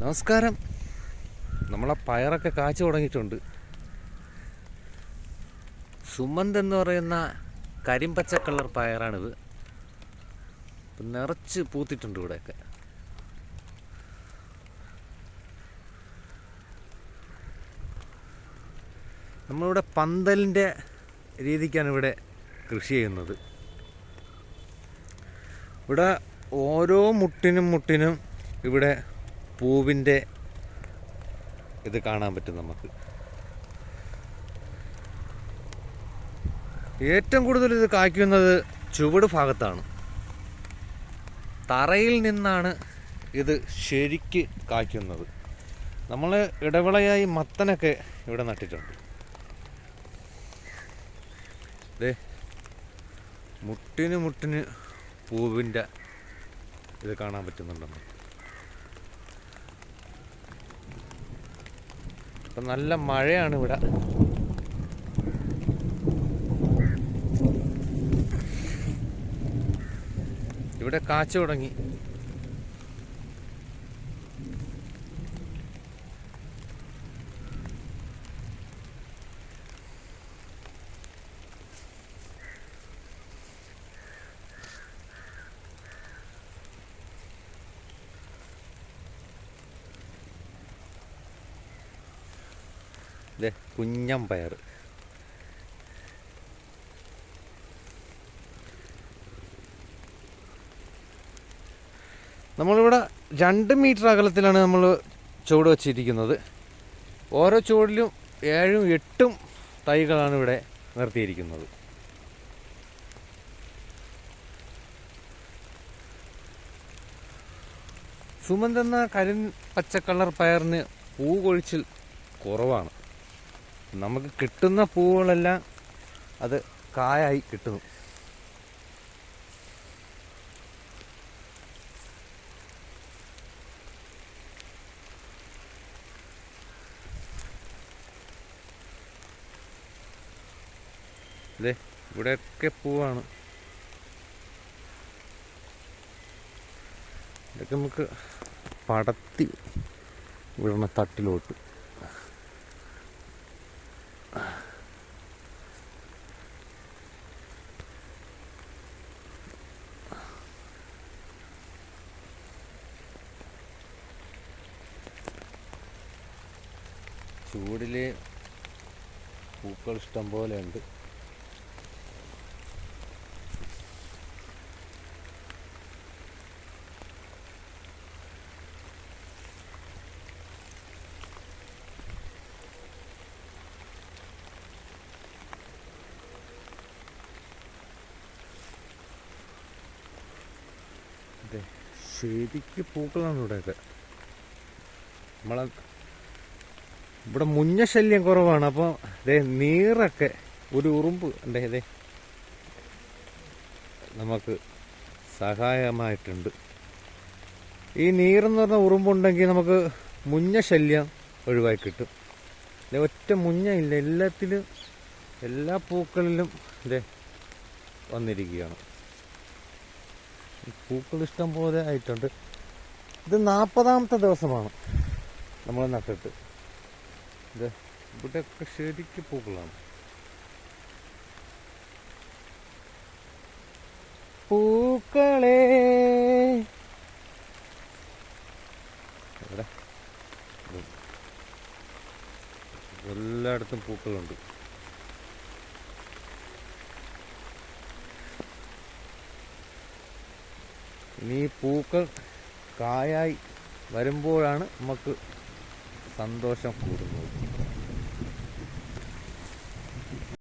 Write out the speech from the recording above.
നമസ്കാരം. നമ്മളെ പയറൊക്കെ കാച്ചു തുടങ്ങിയിട്ടുണ്ട്. സുമന്ത് എന്ന് പറയുന്ന കരിമ്പച്ച കളർ പയറാണിത്. നിറച്ച് പൂത്തിട്ടുണ്ട് ഇവിടെയൊക്കെ. നമ്മളിവിടെ പന്തലിന്റെ രീതിക്കാണ് ഇവിടെ കൃഷി ചെയ്യുന്നത്. ഇവിടെ ഓരോ മുട്ടിനും മുട്ടിനും ഇവിടെ പൂവിന്റെ ഇത് കാണാൻ പറ്റും നമുക്ക്. ഏറ്റവും കൂടുതൽ ഇത് കായ്ക്കുന്നത് ചുവട് ഭാഗത്താണ്. തറയിൽ നിന്നാണ് ഇത് ശരിക്ക് കായ്ക്കുന്നത്. നമ്മൾ ഇടവിളയായി മത്തനൊക്കെ ഇവിടെ നട്ടിട്ടുണ്ട്. ദേ മുട്ടിന് മുട്ടിന് പൂവിന്റെ ഇത് കാണാൻ പറ്റുന്നുണ്ട് ഇപ്പം നല്ല മഴയാണ് ഇവിടെ. ഇവിടെ കാച്ചു തുടങ്ങി. ദേ കുഞ്ഞം പയർ. നമ്മളിവിടെ രണ്ട് മീറ്റർ അകലത്തിലാണ് നമ്മൾ ചുവട് വച്ചിരിക്കുന്നത്. ഓരോ ചുവടിലും ഏഴും എട്ടും തൈകളാണ് ഇവിടെ നിർത്തിയിരിക്കുന്നത്. സുമന്ത് എന്ന കരിൻ പച്ച കളർ പയറിന് പൂ കൊഴിച്ചിൽ കുറവാണ്. നമുക്ക് കിട്ടുന്ന പൂവുകളെല്ലാം അത് കായായി കിട്ടുന്നു. അതെ ഇവിടെയൊക്കെ പൂവാണ്. ഇതൊക്കെ നമുക്ക് പടത്തി വിടണ തട്ടിലോട്ട്. ചൂടിൽ പൂക്കൾ ഇഷ്ടം പോലെ ഉണ്ട്. ശരിക്ക് പൂക്കളാണ് ഇവിടെയൊക്കെ. നമ്മളെ ഇവിടെ മുഞ്ഞ ശല്യം കുറവാണ്. അപ്പോൾ ദേ നീറൊക്കെ ഒരു ഉറുമ്പ് അല്ലേ അതെ നമുക്ക് സഹായമായിട്ടുണ്ട്. ഈ നീറെന്ന് പറഞ്ഞ ഉറുമ്പുണ്ടെങ്കിൽ നമുക്ക് മുഞ്ഞ ശല്യം ഒഴിവായി കിട്ടും. ദേ ഒറ്റ മുഞ്ഞ ഇല്ല. എല്ലാത്തിലും എല്ലാ പൂക്കളിലും ഇതേ വന്നിരിക്കുകയാണ്. പൂക്കൾ ഇഷ്ടം പോലെ ആയിട്ടുണ്ട്. ഇത് നാൽപ്പതാമത്തെ ദിവസമാണ് നമ്മൾ നട്ടിട്ട്. ഇവിടെയൊക്കെ ശരിക്കും പൂക്കളാണ്. പൂക്കളെ. എല്ലായിടത്തും പൂക്കളുണ്ട്. ഇനി പൂക്കൾ കായായി വരുമ്പോഴാണ് നമുക്ക് സന്തോഷം കൂടുന്നത്.